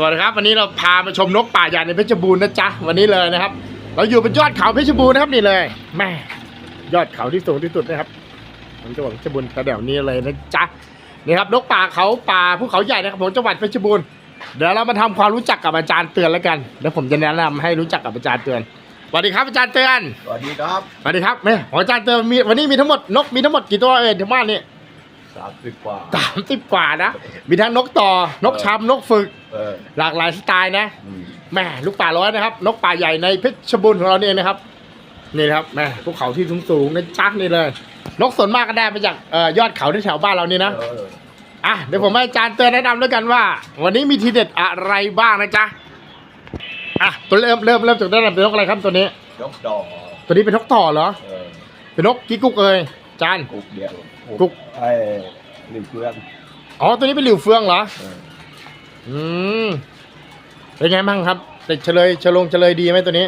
สวัสดีครับ วันนี้เราพามาชมนกป่าใหญ่ในเพชรบูรณ์นะจ๊ะวันนี้เลยนะครับ เราอยู่บนยอดเขาเพชรบูรณ์นะครับนี่เลยแม่ยอดเขาที่สูงที่สุดนะครับของจังหวัดเพชรบูรณ์แต่เดี๋ยวนี้เลยนะจ๊ะนี่ครับนกป่าเขาป่าภูเขาใหญ่นะครับของจังหวัดเพชรบูรณ์เดี๋ยวเรามาทำความรู้จักกับอาจารย์เตือนแล้วกันเดี๋ยวผมจะแนะนำให้รู้จักกับอาจารย์เตือนสวัสดีครับอาจารย์เตือนสวัสดีครับสวัสดีครับแม่ของอาจารย์เตือนมีวันนี้มีทั้งหมดนกมีทั้งหมดกี่ตัวเอ่ยที่บ้านนี่ สามสิบกว่า สามสิบกว่านะ มีทั้งนกต่อ นกช้ำนกฝึก เออหลากหลายสไตล์นะอืมแม่ลูกป่าร้อยนะครับ นกป่าใหญ่ในเพชรบูรณ์ของเราเนี่ยนะครับ นี่นะครับแม่ภูเขาที่สูงๆนะจักนี่เลย นกส่วนมากก็ได้มาจากเอ่อยอดเขาที่แถวบ้านเรานี่นะ เอออะเดี๋ยวผมให้อาจารย์เตือนแนะนำด้วยกันว่า วันนี้มีทีเด็ดอะไรบ้างนะจ๊ะอะตัวเริ่มเริ่มเริ่มจากด้านนำเป็นนกอะไรครับตัวนี้ ยกดอกตัวนี้เป็นนกต่อเหรอ เออเป็นนกกิ๊กกุ๊กเอ่ยอาจารย์กุกเดียว กุกไอ้หลิวเฟืองอ๋อตัวนี้เป็นหลิวเฟืองเหรอเอออืมเป็นไงบ้างครับเด็กเฉลยเฉลงเฉลยดีไหมตัวนี้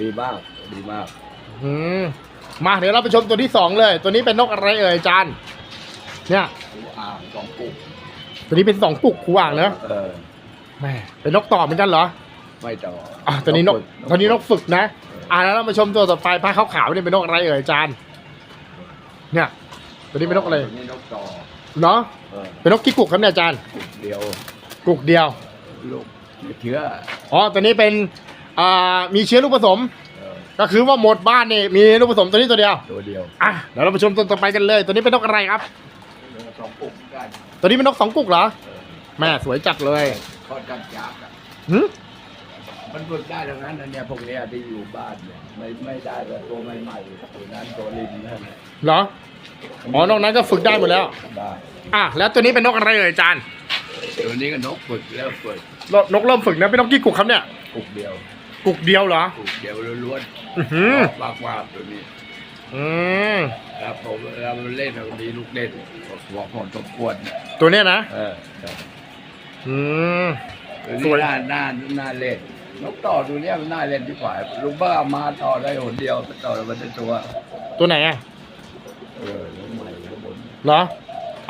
ดีมากดีมากอืมมาเดี๋ยวเราไปชมตัวที่สองเลย ตัวนี้เป็นนกอะไรเอ่ยอาจารย์เนี่ยกูอ่างสองกุกตัวนี้เป็นสองกุกคูอ่างเนอะเออแม่เป็นนกต่อเหมือนกันเหรอไม่ต่ออะตัวนี้นกฝึตัวนี้นกฝึกนะ อะแล้วเรามาชมตัวต่อไปผ้าขาวๆนี่เป็นนกอะไรเอ่ยอาจารย์เนี่ย ตัวนี้เป็นนกอะไรตัวนี้นกต่อเนาะเออเป็นนกกิ๊กกุกครับเนี่ยอาจารย์กุกเดียวกุกเดียว ลูกเชื้ออ๋อ ตัวนี้เป็น อ่า มีเชื้อลูกผสม เออก็คือว่าหมดบ้านนี่มีลูกผสมตัวนี้ตัวเดียว ตัวเดียวอะ เดี๋ยวเราไปชมตัวต่อไปกันเลย ตัวนี้เป็นนกอะไรครับสองกุกกันตัวนี้เป็นนกสองกุกเหรอ เออแม่สวยจัดเลยค่อนข้างจับอะหืมมันฝึกได้ทั้งนั้นนะเนี่ยพวกเนี้ยที่อยู่บ้านเนี่ยไม่ไม่ได้แบบตัวใหม่ๆตัวนั้นตัวริมนั่นแหละเหรอ อ๋อนอกนั้นก็ฝึกได้หมดแล้ว ได้อะแล้วตัวนี้เป็นนกอะไรเอ่ยอาจารย์ตัวนี้ก็นกฝึกแล้วฝึกนกนกเริ่มฝึกนะเป็นนกกี่กุกครับเนี่ยกุกเดียวกุกเดียวเหรอกุกเดียวล้วนอือหือๆวากวาบตัวนี้อืมครับผมเวลามันเล่นมันมีลูกเล่นหัวพอสมควรเนี่ยตัวเนี้ยนะเออครับอืม ตัวสนี้วย น่าน่าน่าเล่นนกต่อตัวเนี้ยมันน่าเล่นที่ฝ่ายลุงบ้ามาต่อได้หนเดียวต่อแล้วมันจะตัวตัวไหนอะเออ เหรอ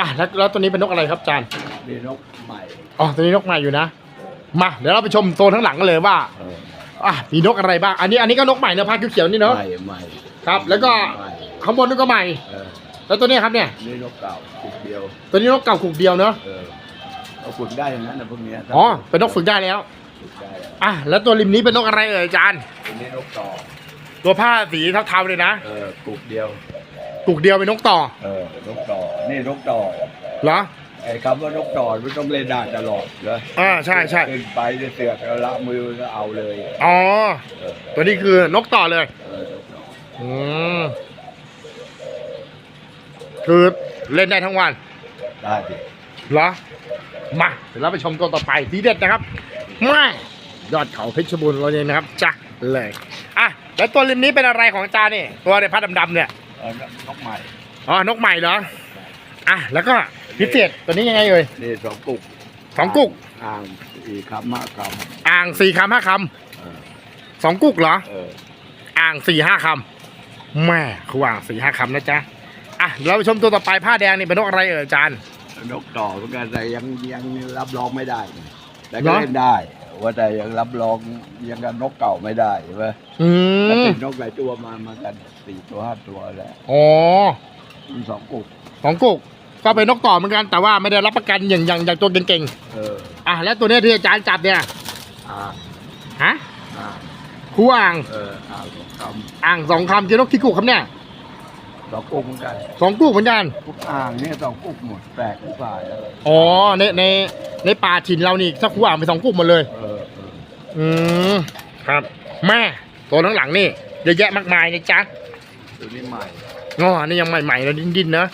อะแล้วแล้วตัวนี้เป็นนกอะไรครับอาจารย์มีนกใหม่อ๋อตัวนี้นกใหม่อยู่นะมาเดี๋ยวเราไปชมโซนข้างหลังกันเลยว่าเอออะมีนกอะไรบ้างอันนี้อันนี้ก็นกใหม่เนอะผ้าเขียวๆนี่เนอะใหม่ใหม่ครับ แล้วก็ใหม่ข้างบนนี่ก็ใหม่ เออแล้วตัวเนี้ยครับเนี่ยนี่นกเก่ากุกเดียว ตัวนี้นกเก่ากุกเดียวเนอะเออเราฝึกได้อย่างนั้นนะพวกเนี้ยอ๋อเป็นนกฝึกได้แล้วฝึกได้อะอะแล้วตัวริมนี้เป็นนกอะไรเอ่ยอาจารย์ตัวนี้นกต่อตัวผ้าสีเทาๆเลยนะ เออกุกเดียว กุกเดียวเป็นนกต่อเออนกต่อ นี่นกต่อ เหรอ ไอ้คำว่านกต่อมันต้องเล่นได้ตลอดเลยอ่าใช่ใช่ขึ้นไปจะเสือกเอาละมือก็เอาเลย อ๋อเออตัวนี้คือนกต่อเลยเออนกต่ออืมคือเล่นได้ทั้งวัน ได้ดิเหรอ มาเดี๋ยวเราไปชมตัวต่อไปทีเด็ดนะครับไม่ยอดเขาเพชรบูรณ์เราเนี่ยนะครับจ้ะเลยอะแล้วตัวริมนี้เป็นอะไรของอาจารย์นี่ ตัวในพัดดำๆเนี่ย เออนกใหม่อ๋อนกใหม่เหรออะแล้วก็พิเศษตัวนี้ยังไงเอ่ยนี่สองกุกสองกุกอ่างสี่คำมากคอ่างสี่คำห้าคำเออำสองกุกเหรอเอออ่างสี่ห้าคำแม่คืออ่างสี่ห้าคำนะจ๊ะอะเดี๋ยวเราไปชมตัวต่อไปผ้าแดงนี่เป็นนกอะไรเอ่ยอาจารย์นกต่อเหมือนกันแต่ยังยังรับรองไม่ได้ แต่เหรก็อเล่นได้ ว่าแต่ยังรับรองยังกับนกเก่าไม่ได้ใช่ไหมอืถ้ามติดนกหลายตัวมามากันสี่ตัวห้าตัวแล้วอ๋อมีสองกุกสองกุกก็เป็นนกต่อเหมือนกันแต่ว่าไม่ได้รับประกันอย่างอย่างอย่างตัวเก่งเออๆอะแล้วตัวเนี้ยที่อาจารย์จับเนี่ยอ่างฮะอ่างคู่อ่างเอออ่างสองคอ่างสองคำคือนกที่กุกครับเนี่ยำสองกุกเหมือนกันสองกุกเหมือนกันกุกอ่างเนี่ยสองกุกหมดแปลกหรือเปล่าเอออ๋อในในในป่าถิ่นเรานี่ถ้าคู่อ่างเป็นสองกุกหมดเลย เออเอออืมครับแม่ตัวข้างหลังนี่เยอะแยะมากมายนะจ๊ะตัวนี้ใหม่อ๋อนี่ยังใหม่ๆแล้วดิ้นๆนะ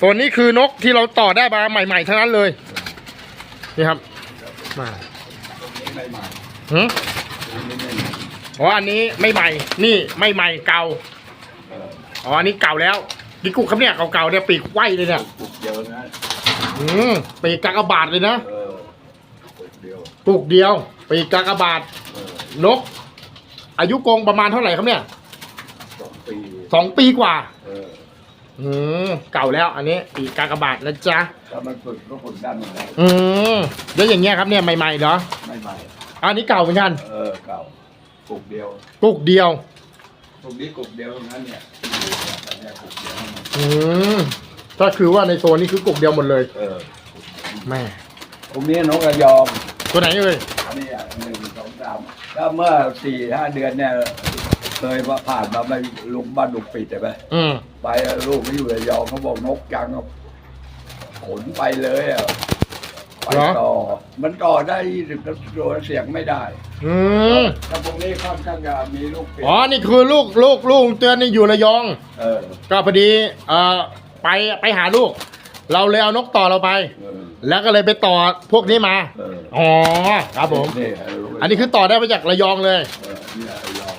ตัวนี้คือนกที่เราต่อได้มาใหม่ๆทั้งนั้นเลยนี่ครับมาตัวนี้ไม่ใหม่หืมตัวนี้ไม่ใหม่อ๋ออันนี้ไม่ใหม่ นี่ไม่ใหม่เก่าเอออ๋ออันนี้เก่าแล้วดิกุครับเนี่ยเก่าๆเนี่ยปีกไหวเลยเนี่ยกุกเดียวนะอืมปีกกากบาทเลยนะเออกุกเดียว ปีกเดียวปีกกากบาทเออนก อายุกรงประมาณเท่าไหร่ครับเนี่ยสองปีสองปีกว่า เออออืมเก่าแล้ว อันนี้ปีกกากบาทนะจ๊ะถ้ามันฝึกก็ฝึกได้หมดเลยอืมแล้วอย่างเงี้ยครับเนี่ยใหม่ๆเหรอไม่ใหม่อันนี้เก่าเหมือนกันเออเก่ากุกเดียวกุกเดียวกุกนี้กุกเดียวตรงนั้นเนี่ยอันเนี้ยกุกเดียวอืมก็คือว่าในโซนนี้คือกุกเดียวหมดเลยเออแม่กุกนี้นกกระยองตัวไหนเอ่ย อันนี้อะหนึ่งสองสามแล้วเมื่อสี่ห้าเดือนเนี่ยเคยว่าผ่านมาไปลุงบ้านลุงปิดใช่ไหมอืมไปลูกไม่อยู่ระยองเขาบอกนกจังเอาขนไปเลยอะไปต่อ มันต่อได้ยี่สิบตัวเสียงไม่ได้อืมแต่พวกนี้ค่อนข้างจะมีลูกปิดอ๋อนี่คือลูกลูกลูกเตือนนี่อยู่ระยอง เออก็พอดีเอ่อไปไปหาลูก เราเลยเอานกต่อเราไป เออ แล้วก็เลยไปต่อพวกนี้มา เอออ๋อ ครับผม นี่อันนี้คือต่อได้มาจากระยองเลย เออเนี่ยระยอง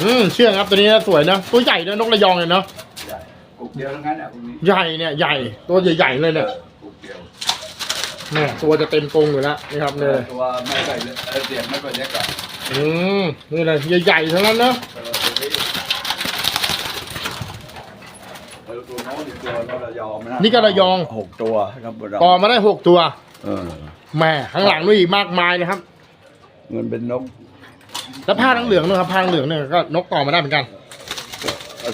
อืมเชื่องครับตัวนี้นะสวยนะตัวใหญ่นะนกระยองเลยเนาะ ใหญ่กุกเดียวทั้งนั้นอะพวกนี้ใหญ่เนี่ยใหญ่ตัวใหญ่ๆเลยเอเนี่ยอกุกเดียวแม่ตัวจะเต็มกรงอยู่แล้วนี่ครับเนี่ยตัวไม่ค่อยเล็กเออเสียงไม่ค่อยเล็กอะอืมนี่เลยใหญ่ๆทั้งนั้นเนาะเออตัวนี้ เออตัวโน้นอีกตัวก็ระยองนะนี่ก็ระยอง หกตัวครับระยองต่อมาได้หกตัวเออแม่ข้างหลังด้วยอีกมากมายนะครับมันเป็นนกแล้วผ้าทั้งเหลืองด้วยครับผ้าทั้งเหลืองเนี่ยก็นกต่อมาได้เหมือนกัน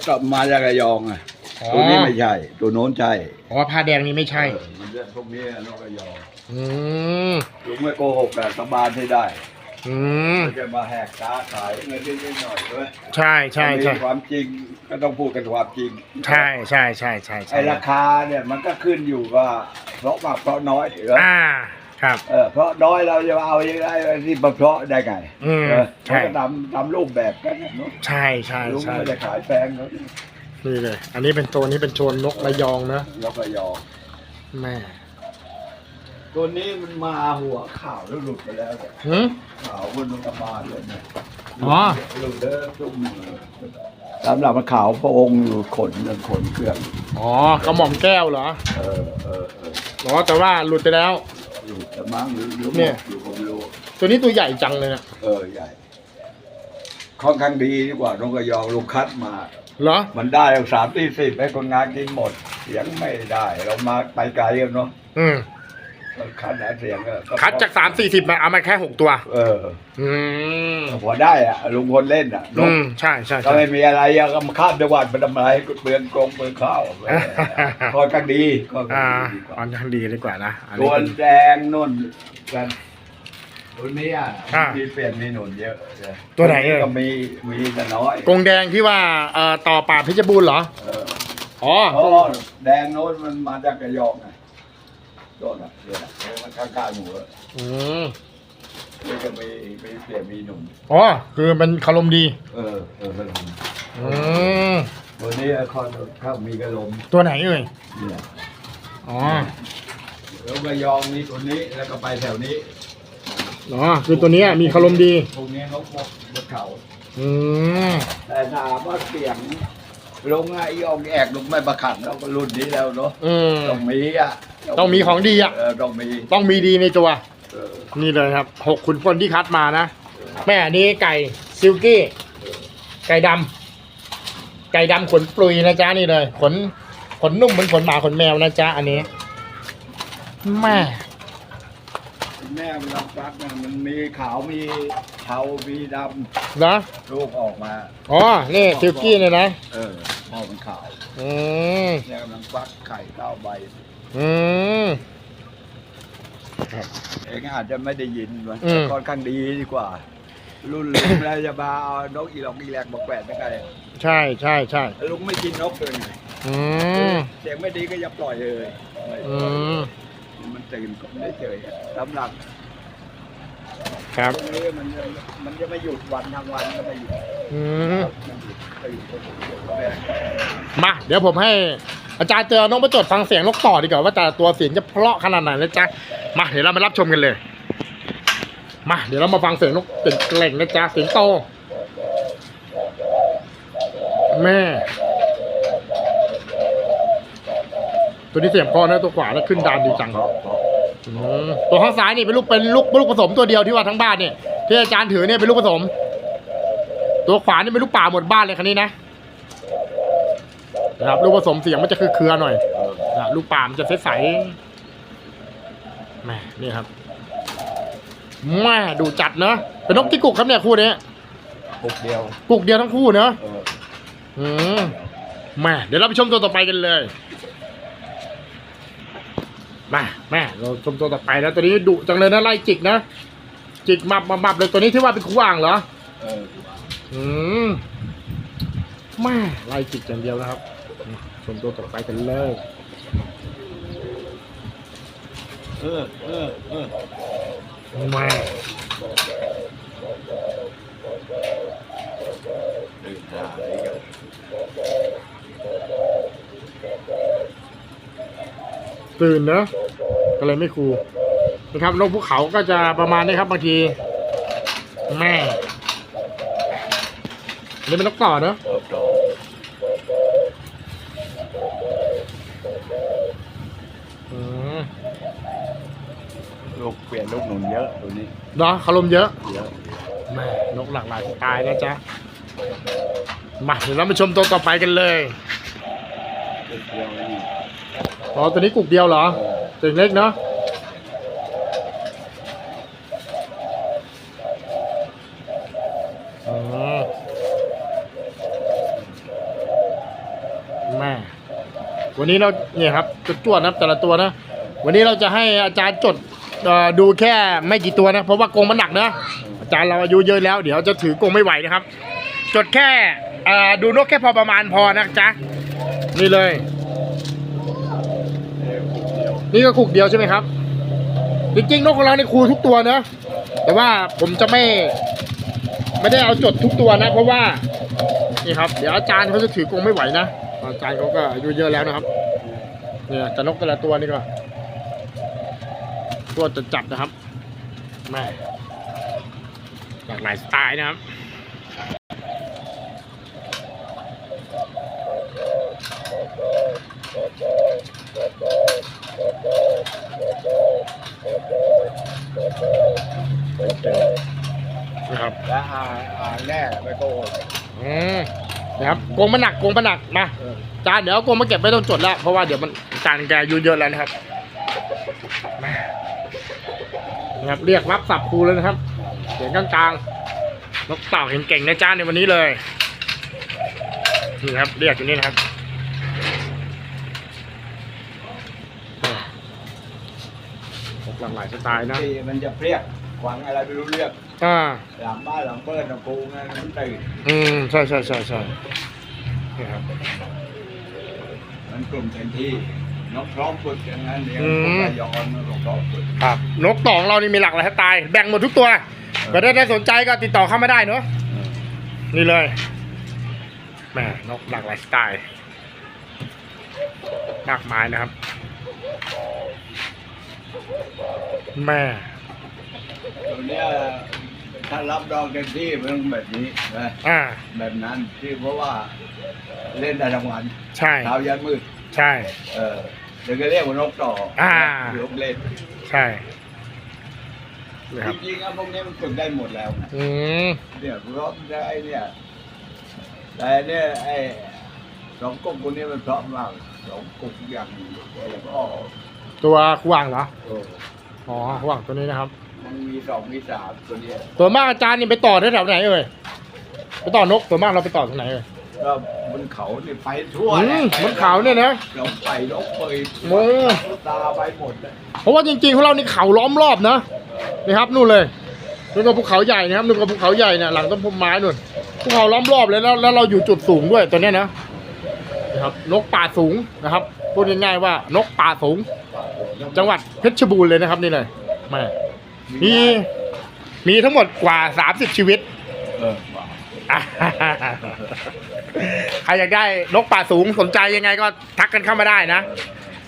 ก็มาจากระยองอะอ๋อ ตัวนี้ไม่ใช่ ตัวโน้นใช่อ๋อผ้าแดงนี่ไม่ใช่เออมันเรื่องพวกนี้นกระยองอืมลุงไม่โกหกแต่สบานให้ได้ อืมไม่จะมาแหกตาขายเงินนิดๆหน่อยด้วยใช่ใช่ใช่มีความจริงก็ต้องพูดกันความจริงใช่ใช่ใช่ใช่ใช่ไอ้ราคาเนี่ยมันก็ขึ้นอยู่ว่าเพราะมากเพราะน้อยเหรออ่าครับ เออเพราะน้อยเราจะเอายังไงที่มาเพราะได้ไงอืมเออใช่ เขาก็ทำทำรูปแบบกันนะเนอะใช่ใช่ลุงใช่ไม่ได้ขายแพงเขานี่เลย อันนี้เป็นตัวนี้เป็นโชนนกระยองนะยกระยองแม่ ตัวนี้มันมาหัวข่าวแล้วหลุดไปแล้วเนี่ยหืมข่าวมันลงกระบาลเลยเนี่ยอ๋อหลุดเด้อตุ้มสำหรับมันขาวพระองค์อยู่ขนเนี่ยขนเครื่องอ๋อกระหม่อมแก้วเหรอเออเออเอออ๋อแต่ว่าหลุดไปแล้วอยู่แต่มั้งหรือหรือเนี่ย อยู่ผมไม่รู้ตัวนี้ตัวใหญ่จังเลยนะเออใหญ่ค่อนข้างดีดีกว่านกกระยองลูกคัดมา เหรอมันได้สามที่สิบให้คนงานกินหมด เสียงไม่ได้ เรามาไปไกลกันเนาะ อืมเรา คัดหาเสียงก็คัดจากสามสี่สิบมาเอามาแค่หกตัว เอออืมพอได้อะลุงพลเล่นอะนอืกมใช่ใช่ก็ใช่ไม่มีอะไรอะก็มาข้ามจังหวัดมาทำอะไรเปลืองกรงเปลืองข้าวค่อนข้างดีค่อนข้าอ่างดีกว่าอันยังดีดีกว่านะอันตันี้วเป็น แดงนุ่นกันตัวนี้อะอ่ามีเปลี่ยนมีหนุนเยอะเลยตัวไหนเอ่ย ก็มีมีแต่น้อยกรงแดงที่ว่าเอ่อต่อป่าเพชรบูรณ์เหรอเอออ๋ออ๋อแดงโน้นมันมาจากกระยองไง โดนอะเดี๋ยวนะมันข้างๆหนูอะอืมนี่ก็มีมีเปลี่ยนมีหนุ่ม อ๋อคือมันคารมดี เออเออเป็นอืมตัวนี้คอนข้างมีกระลมตัวไหนเอ่ยเนี่ยอ๋อแล้วกระยองมีตัวนี้แล้วก็ไปแถวนี้อ๋อคือตัวเนี้ยมีคารมดี พวกนี้นกพวกบนเขาอืมแต่ถามว่าเสียง ลงไอ้ยองแอกลงไม่ประขันแล้วก็รุ่นนี้แล้วเนาะอืมต้องมีอะ ต้องมีของดีอะเออต้องมีต้องมีดีในตัว เออนี่เลยครับหกขุนพลที่คัดมานะ แม่อันนี้ไก่ซิลกี้ ไก่ดำไก่ดำขนปลุยนะจ๊ะนี่เลยขนขนนุ่มเหมือนขนหมาขนแมวนะจ๊ะอันนี้แม่แม่มันรับรักนะมันมีขาวมีเทามีดเหรอำลูกออกมา อ๋อนี่ซิลกี้เนี่ยนะเออพ่อมันขาวอืมเนี่ยกำลังฟักไข่เก้าใบ อืม เองอาจจะไม่ได้ยินมันอืม ค่อนข้างดีดีกว่า รุ่นลุงแล้วจะมาเอานกอีหลอกอีแหลกบอกแปดไม่ไงใช่ใช่ใช่ลุงไม่กินนกเลยไงอืมเสียงไม่ดีก็อย่าปล่อยเลยอืมมันตื่นก็ไม่ได้เฉยอะสำหรับครับ ตรงนี้มันจะมันจะไม่หยุดวันทางวันก็ไม่หยุดอืมมันหยุดตื่นก็หยุดก็ไม่ได้มา เดี๋ยวผมให้ อาจารย์เตือนน้องประจดฟังเสียงนกต่อดีกว่าว่าแต่ตัวเสียงจะเพาะขนาดไหนนะจ๊ะมาเดี๋ยวเรามารับชมกันเลยมาเดี๋ยวเรามาฟังเสียงนกเกล่งนะจ๊ะเสียงโตแม่ ตัวนี้เสียงพอนะตัวขวาแล้วขึ้นดานดีจังตัวข้างซ้ายนี่เป็นลูกเป็นลูกลูกผสมตัวเดียวที่ว่าทั้งบ้านเนี่ยที่อาจารย์ถือเนี่ยเป็นลูกผสม ตัวขวานี่เป็นลูกป่าหมดบ้านเลยคันนี้นะ นะครับลูกผสมเสียงมันจะคือเครือๆหน่อยเออนะลูกป่ามันจะใสๆแหม่นี่ครับแม่ดูจัดเนอะเป็นนกที่กุกครับเนี่ยคู่นี้ปุกเดียวกุกเดียวทั้งคู่เนอะเอออืมแม่เดี๋ยวเราไปชมตัวต่อไปกันเลยมาแม่เราชมตัวต่อไปแล้วตัวนี้ดุจังเลยนะไล่จิกนะจิกมับมับมับเลยตัวนี้ที่ว่าเป็นคู่อ่างเหรอเอออืมแม่ไล่จิกอย่างเดียวนะครับ ชมตัวต่อไปกันเลย เออเออเออแม่ตื่นหาอะไรกันตื่นเนอะก็เลยไม่คูนะครับนกภูเขาก็จะประมาณนี้ครับบางทีแม่นนี่เป็นนกต่อเนอะ เติบโต อืม ลูกเปลี่ยนลูกหนุนเยอะตัวนี้เนาะคารมเยอะเยอะแม่นกหลากหลายสไตล์นะจ๊ะมาเดี๋ยวเราไปชมตัวต่อไปกันเลยลูกเดียวนี่อ๋อตัวนี้กุกเดียวเหรอเออตัวเล็กเนาะอืมแม่วันนี้เราเนี่ยครับจุดจวดนะครับแต่ละตัวนะ วันนี้เราจะให้อาจารย์จดเอ่อ ดูแค่ไม่กี่ตัวนะ เพราะว่ากรงมันหนักนะอาจารย์เราอายุเยอะแล้ว เดี๋ยวจะถือกรงไม่ไหวนะครับ จดแค่ดูนกแค่พอประมาณพอนะจ๊ะนี่เลย นี่ก็คุกเดียวใช่ไหมครับจริงๆนกของเราในครูทุกตัวนะแต่ว่าผมจะไม่ ไม่ได้เอาจดทุกตัวนะ เพราะว่านี่ครับ เดี๋ยวอาจารย์เขาจะถือกรงไม่ไหวนะอาจารย์เขาก็อายุเยอะแล้วนะครับเนี่ยแต่นกแต่ละตัวนี่ก็ ตัวจะจับนะครับแม่หลากหลายสไตล์นะครับนะครับและอ่าอ่าแน่ไม่โกหกอืมนะครับกรงมันหนักกรงมันหนักมาเออจานเดี๋ยวเอากรงมาเก็บไม่ต้องจดแล้วเพราะว่าเดี๋ยวมันจานแกอายุเยอะแล้วนะครับมา นะครับ เรียกรับสับครูเลยนะครับเสียงกลางๆนกเต่าเห็นเก่งนะจ้าในวันนี้เลยนี่ครับเรียกอยู่นี่นะครับนกหลากหลายสไตล์นะทีมันจะเพรียกหวังอะไรไม่รู้เรื่องอ่าหลังบ้านหลังเปิ้ลหลังกูไงมันตื่นอืมใช่ใช่ใช่ใช่นี่ครับมันกลุ่มเต็มที่ นกพร้อมฝึกอย่างนั้นเดียวอืม พวกระยอนนกพร้อมฝึกครับ นกต่อของเรานี่มีหลากหลายสไตล์แบ่งหมดทุกตัวก็ได้ได้สนใจก็ติดต่อเข้ามาได้เนอะนี่เลยแหม่นกหลากหลายสไตล์มากมายนะครับแม่ตัวเนี้ยถ้ารับรองเต็มที่มันต้องแบบนี้นะอ่า แบบนั้นที่เพราะว่าเล่นได้ทั้งวันใช่ เช้ายันมืดใช่ เออ เดี๋ยวก็เรียกว่านกต่ออ่านกเล่นใช่นะคจรับริงๆอะพวกนี้มันฝึกได้หมดแล้วนะอืมเนี่ยเพราะได้เนี่ยแต่เนี่ยไอ้สองกุ๊กคนนี้มันเพราะมากสองกุ๊กอย่างนี้แล้วก็ตัวขวางเหรอเอออ๋อขวางตัวนี้นะครับ มันมีสองมีสามตัวเนี้ยตัวมากอาจารย์นี่ไปต่อแถวไหนเอ่ยไปต่อนกตัวมากเราไปต่อตรงไหนเอ่ย ก็บนเขาเนี่ยไปทั่วอืมแหละบนเขาเนี่ยนะเราไปนกเปยโอ้ ตาไปหมดเลยเพราะว่าจริงๆของเรานี่เขาล้อมรอบนะนี่ครับนู่นเลยนู่นก็ภูเขาใหญ่นะครับนู่นก็ภูเขาใหญ่เนี่ยหลังต้นพมไม้นู่นภูเขาล้อมรอบเลยแล้วแล้วเราอยู่จุดสูงด้วยตัวเนี้ยนะนะครับนกป่าสูงนะครับพูดง่ายๆว่านกป่าสูง จังหวัดเพชรบูรณ์เลยนะครับนี่เลยแม่มีมีทั้งหมดกว่า 30 ชีวิตเออว่ะอะ ใครอยากได้นกป่าสูงสนใจยังไงก็ทักกันเข้ามาได้นะ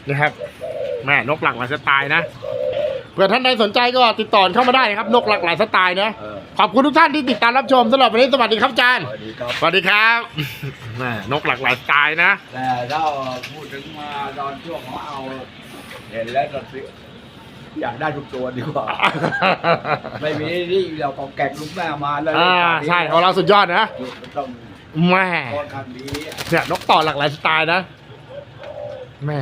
นะครับแม่นกหลากหลายสไตล์นะเผื่อท่านใดสนใจก็ติดต่อเข้ามาได้นะครับ นกหลากหลายสไตล์นะเออขอบคุณทุกท่านที่ติดตามรับชมสำหรับวันนี้สวัสดีครับอาจารย์สวัสดีครับสวัสดีครับแม่นกหลากหลายสไตล์นะแต่ถ้าพูดถึงมาตอนช่วงเขาเอาเห็นแล้วก็ซื้ออยากได้ทุกตัวดีกว่า ไม่มีที่เราก็แกะลูกแม่มาเลยอ่าใช่ของเราสุดยอดนะต้อง แม่ตอนคันนี้อะเนี่ยนกต่อหลากหลายสไตล์นะแม่